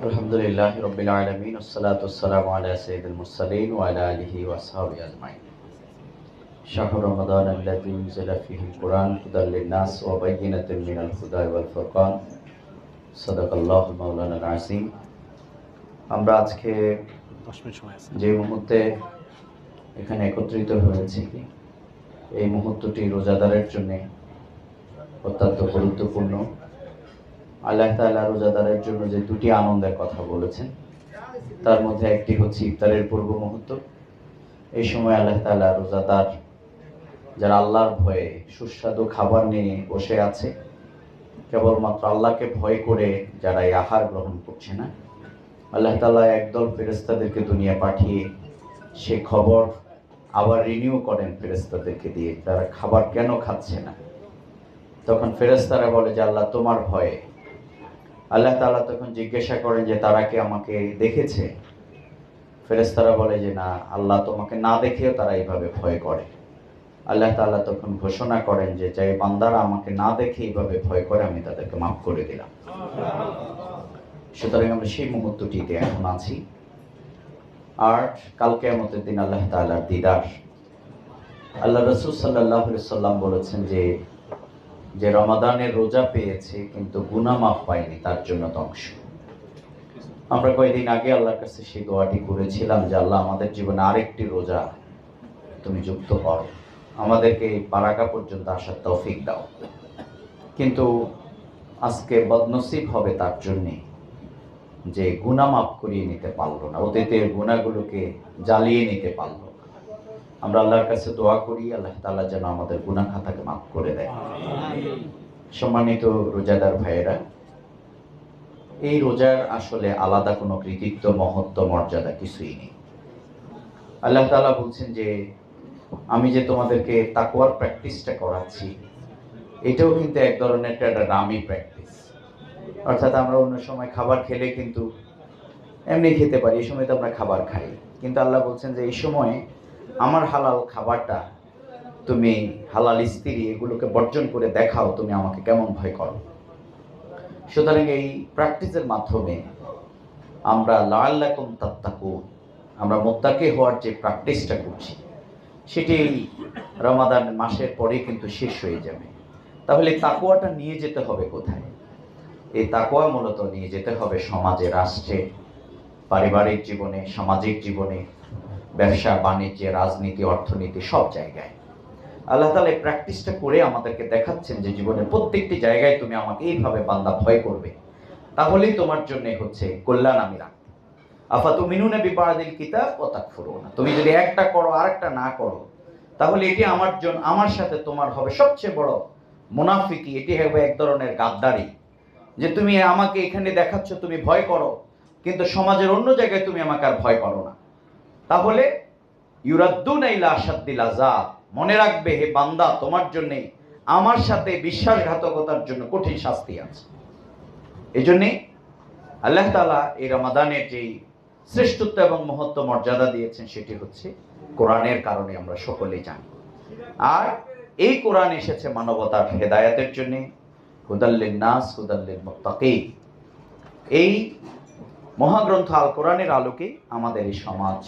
الحمد لله رب العالمين والصلاة والسلام على سيد المرسلين وعلى آله وأصحابه أجمعين شهر رمضان الذي أنزل فيه القرآن هدى للناس وبينة من الهدى والفرقان صدق الله مولانا العظيم আমরা আজকে দশ মিনিট সময় আছে যে মুহূর্তে এখানে একত্রিত হয়েছি এই মুহূর্তটি রোজাদারের জন্য অত্যন্ত গুরুত্বপূর্ণ আল্লাহ তাআলা রোজাদারের জন্য যে দুটি আনন্দের কথা বলেছেন, তার মধ্যে একটি হচ্ছে ইফতারের পূর্ব মুহূর্ত। এই সময় আল্লাহ তাআলা রোজাদার যারা আল্লাহর ভয়ে সুস্বাদু খাবার নিয়ে বসে আছে, কেবলমাত্র আল্লাহকে ভয় করে যারা এই আহার গ্রহণ করছে না, আল্লাহ তাআলা একদল ফেরেস্তাদেরকে দুনিয়া পাঠিয়ে সে খবর আবার রিনিউ করেন ফেরেস্তাদেরকে দিয়ে, তারা খাবার কেন খাচ্ছে না? তখন ফেরেস্তারা বলে যে, আল্লাহ, তোমার ভয়ে আল্লাহ তাআলা তখন জিজ্ঞাসা করেন যে, তারা কি আমাকে দেখেছে? ফেরেস্তারা বলে যে, না, আল্লাহ তোমাকে না দেখেও তারা এইভাবে ভয় করে। আল্লাহ তাআলা তখন ঘোষণা করেন যে যে বান্দারা আমাকে না দেখে এইভাবে ভয় করে, আমি তাদেরকে মাফ করে দিলাম। সুতরাং আমরা সেই মুহূর্তটিতে এখন আছি। আর কালকে আমাদের দিন আল্লাহ তাআলার দিদার। আল্লাহ রসুল সাল্লাহ সাল্লাম বলেছেন যে যে রমাদানের রোজা পেয়েছে, কিন্তু গুনা মাফ পায়নি, তার জন্য ধ্বংস। আমরা কয়েকদিন আগে আল্লাহর কাছে সেই দোয়াটি করেছিলাম যে, আল্লাহ, আমাদের জীবনে আরেকটি রোজা তুমি যুক্ত করো। আমাদেরকে পারাকা পর্যন্ত আসার তৌফিক দাও। কিন্তু আজকে বদনসিব হবে তার জন্যে যে গুণা মাফ করিয়ে নিতে পারল না। অতীতের গুণাগুলোকে জ্বালিয়ে নিতে পারল। আমরা আল্লাহর কাছে দোয়া করি আল্লাহ তাআলা যেন আমাদের গুনাহ খাতাকে মাফ করে দেয়। সম্মানিত রোজাদার ভাইয়েরা এই রোজার আসলে আলাদা কোনো কৃতিত্ব মহত্ব মর্যাদা কিছুই নেই। আল্লাহ তাআলা বলছেন যে আমি যে তোমাদেরকে তাকওয়ার প্র্যাকটিসটা করাচ্ছি এটাও কিন্তু এক ধরনের একটা রামি প্র্যাকটিস। অর্থাৎ আমরা অন্য সময় খাবার খেলে কিন্তু এমনি খেতে পারি এই সময় তো আমরা খাবার খাই। কিন্তু আল্লাহ বলছেন যে এই সময় আমার হালাল খাবারটা তুমি হালাল স্ত্রী এগুলোকে বর্জন করে দেখাও, তুমি আমাকে কেমন ভয় করো? সুতরাং এই প্র্যাকটিসের মাধ্যমে আমরা লাল্লাকুম তাত্তাকু আমরা মোত্তাকে হওয়ার যে প্র্যাকটিসটা করছি, সেটি রমাদান মাসের পরে কিন্তু শেষ হয়ে যাবে। তাহলে তাকুয়াটা নিয়ে যেতে হবে কোথায়? এই তাকুয়া মূলত নিয়ে যেতে হবে সমাজে, রাষ্ট্রে, পারিবারিক জীবনে, সামাজিক জীবনে। ব্যবসা, বাণিজ্যে, রাজনীতি, অর্থনীতি, সব জায়গায়। আল্লাহ তালা এই প্র্যাকটিসটা করে আমাদেরকে দেখাচ্ছেন যে জীবনের প্রত্যেকটি জায়গায় তুমি আমাকে এইভাবে বান্দা ভয় করবে। তাহলেই তোমার জন্য হচ্ছে কল্যাণ আমি রাখব। আফা তুমি নুনে বিপারাদিল কিতাব ও তাকফুরো না তুমি যদি একটা করো, আরেকটা না করো, তাহলে এটি আমার জন্য আমার সাথে তোমার হবে সবচেয়ে বড় মুনাফিকি। এটি হবে এক ধরনের গাদ্দারি। যে তুমি আমাকে এখানে দেখাচ্ছ, তুমি ভয় করো, কিন্তু সমাজের অন্য জায়গায় তুমি আমাকে আর ভয় করো না। তাহলে মনে রাখবে, হে বান্দা, তোমার জন্য, আমার সাথে বিশ্বাসঘাতকতার জন্য কঠিন শাস্তি আছে। এই জন্যে আল্লাহ তাআলা এই রমাদানের যেই শ্রেষ্ঠত্ব এবং মহত্ব মর্যাদা দিয়েছেন, সেটি হচ্ছে কোরআনের কারণে আমরা সকলেই জানি। আর এই কোরআন এসেছে মানবতার হেদায়াতের জন্য। হুদাল্লিন নাস হুদাল্লিন মুত্তাকি এই মহাগ্রন্থ আল কোরআনের আলোকে আমাদের এই সমাজ,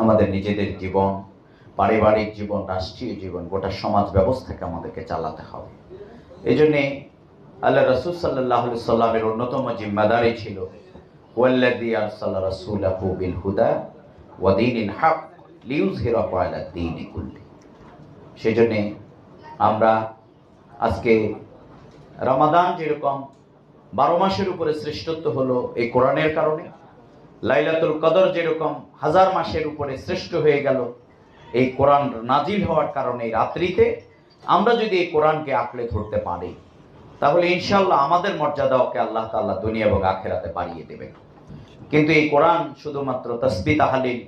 আমাদের নিজেদের জীবন, পারিবারিক জীবন, রাষ্ট্রীয় জীবন, গোটা সমাজ ব্যবস্থাকে আমাদেরকে চালাতে হবে। এই জন্যে আল্লাহ রসুল সাল্লাহ সাল্লামের অন্যতম জিম্মাদারি ছিল রাসূলাহু বিল হুদা আলা দীনি সেজন্যে আমরা আজকে রমাদান যেরকম বারো মাসের উপরে শ্রেষ্ঠত্ব হলো এই কোরআনের কারণে। লাইলাতুল কদর যেরকম হাজার মাসের উপরে শ্রেষ্ঠ হয়ে গেল, এই কোরআন নাজিল হওয়ার কারণে রাত্রিতে আমরা যদি এই কোরআনকে আঁকড়ে ধরতে পারি, তাহলে ইনশাল্লাহ আমাদের মর্যাদাকে আল্লাহ তাআলা দুনিয়া এবং আখেরাতে বাড়িয়ে দেবেন। কিন্তু এই কোরআন শুধুমাত্র তসবি তাহালিল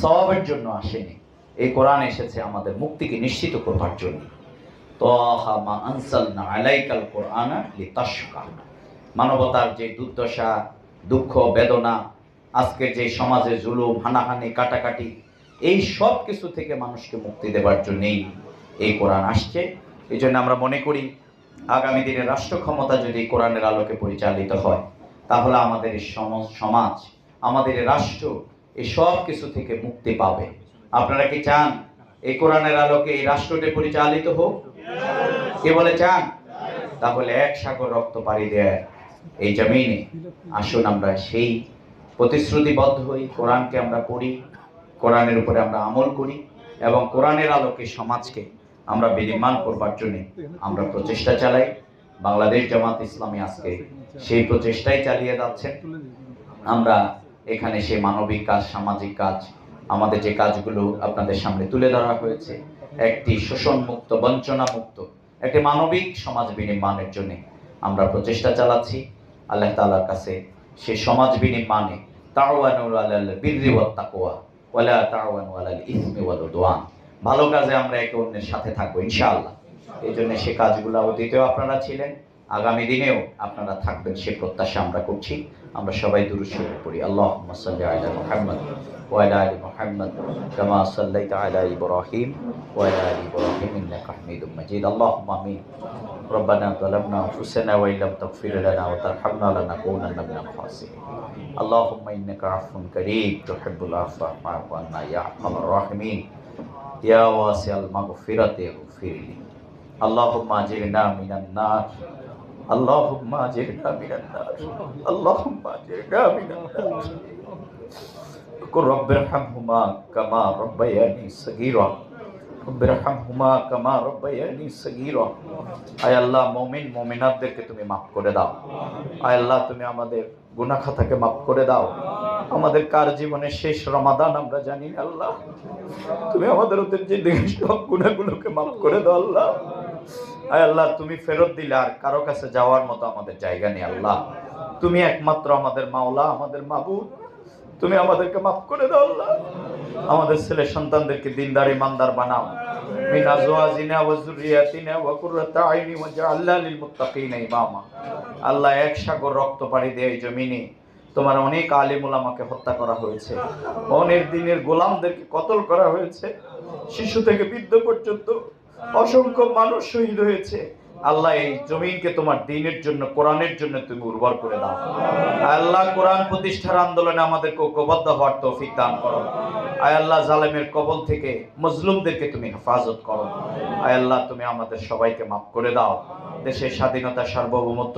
সওয়াবের জন্য আসেনি, এই কোরআন এসেছে আমাদের মুক্তিকে নিশ্চিত করবার জন্য। আনসালনা আলাইকাল কোরআনা লিতাশকা। মানবতার যে দুর্দশা, দুঃখ, বেদনা, আজকের যে সমাজে জুলুম, হানাহানি, কাটাকাটি, এই সব কিছু থেকে মানুষকে মুক্তি দেবার জন্যেই এই কোরআন আসছে। এই জন্য আমরা মনে করি, আগামী দিনে রাষ্ট্র ক্ষমতা যদি কোরআনের আলোকে পরিচালিত হয়, তাহলে আমাদের সমাজ, আমাদের রাষ্ট্র এই সব কিছু থেকে মুক্তি পাবে। আপনারা কি চান এই কোরআনের আলোকে এই রাষ্ট্রটি পরিচালিত হোক? কে বলে চান? তাহলে এক সাগর রক্ত পাড়ি দেয়। এই জমিনে আসুন আমরা সেই প্রতিশ্রুতিবদ্ধ হই, কোরআনকে আমরা পড়ি, কোরআনের উপরে আমরা আমল করি এবং কোরআনের আলোকে সমাজকে আমরা বিনির্মাণ করবার জন্য আমরা প্রচেষ্টা চালাই। বাংলাদেশ জামাত ইসলামী আজকে সেই প্রচেষ্টাই চালিয়ে যাচ্ছেন আমরা এখানে সেই মানবিক কাজ, সামাজিক কাজ, আমাদের যে কাজগুলো আপনাদের সামনে তুলে ধরা হয়েছে, একটি শোষণ মুক্ত বঞ্চনা মুক্ত একটি মানবিক সমাজ বিনির্মাণের জন্য আমরা প্রচেষ্টা চালাচ্ছি। আল্লাহ তালার কাছে সে সমাজ বিনির্মাণে তাওয়ানু আলাল বিররি ওয়াত তাকওয়া ওয়ালা ভালো কাজে আমরা একে অন্যের সাথে থাকব ইনশাআল্লাহ। এই জন্য সে কাজগুলো অতীতেও আপনারা ছিলেন, আগামী দিনেও আপনারা থাকবেন, সে প্রত্যাশা আমরা করছি। আমরা সবাই দুরুশ্বরে পড়ি। আল্লাহ মুহাম্মদ। وعلى آل محمد كما صليت على إبراهيم وعلى آل إبراهيم إنك حميد مجيد. اللهم آمين. ربنا ظلمنا أنفسنا وإن لم تغفر لنا وترحمنا لنكونن من الخاسرين. اللهم إنك عفو كريم تحب العفو فاعف عنا يا أرحم الراحمين. يا واسع المغفرة اغفر لي. اللهم أجرنا من النار. اللهم أجرنا من النار. اللهم أجرنا من النار. رب ارحمهما كما ربياني صغيرا رب ارحمهما كما ربياني صغيرا আয় আল্লাহ মুমিন মুমিনাতদেরকে তুমি মাফ করে দাও আয় আল্লাহ তুমি আমাদের গুনাহ খাতাকে মাফ করে দাও আমাদের কার জীবনের শেষ রমাদান আমরা জানি না আল্লাহ তুমি আমাদের ওদের জিন্দগির সব গুণাগুলোকে মাফ করে দাও আল্লাহ আয় আল্লাহ তুমি ফেরত দিলে আর কারো কাছে যাওয়ার মতো আমাদের জায়গা নেই আল্লাহ তুমি একমাত্র আমাদের মাওলা আমাদের মাবুদ তুমি আমাদেরকে মাফ করে দাও আল্লাহ। আমাদের ছেলে সন্তানদেরকে দিনদার, ইমানদার বানাও। যুররিয়াতিনা ওয়া কুররাতা আইনি ওয়াজআলনা লিল মুত্তাকিনা ইমামা। আল্লাহ এক সাগর রক্ত পাড়ি দিয়ে এই জমিনে। তোমার অনেক আলিম ওলামাকে হত্যা করা হয়েছে। অনেক দিনের গোলামদেরকে কতল করা হয়েছে। শিশু থেকে বৃদ্ধ পর্যন্ত অসংখ্য মানুষ শহীদ হয়েছে। আল্লাহ এই জমিনকে তোমার দিনের জন্য কোরআনের জন্য তুমি উর্বর করে দাও আল্লাহ কোরআন প্রতিষ্ঠার আন্দোলনে আমাদেরকে ঐক্যবদ্ধ হওয়ার তৌফিক দান করো আয় আল্লাহ জালেমের কবল থেকে মজলুমদেরকে তুমি হেফাজত করো আয় আল্লাহ তুমি আমাদের সবাইকে মাফ করে দাও দেশের স্বাধীনতা সার্বভৌমত্ব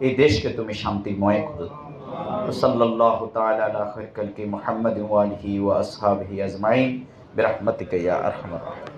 এই দেশকে তুমি শান্তিময় করে দাও وصلى الله تعالى على خير خلق محمد وآله وأصحابه أجمعين برحمتك يا أرحم الراحمين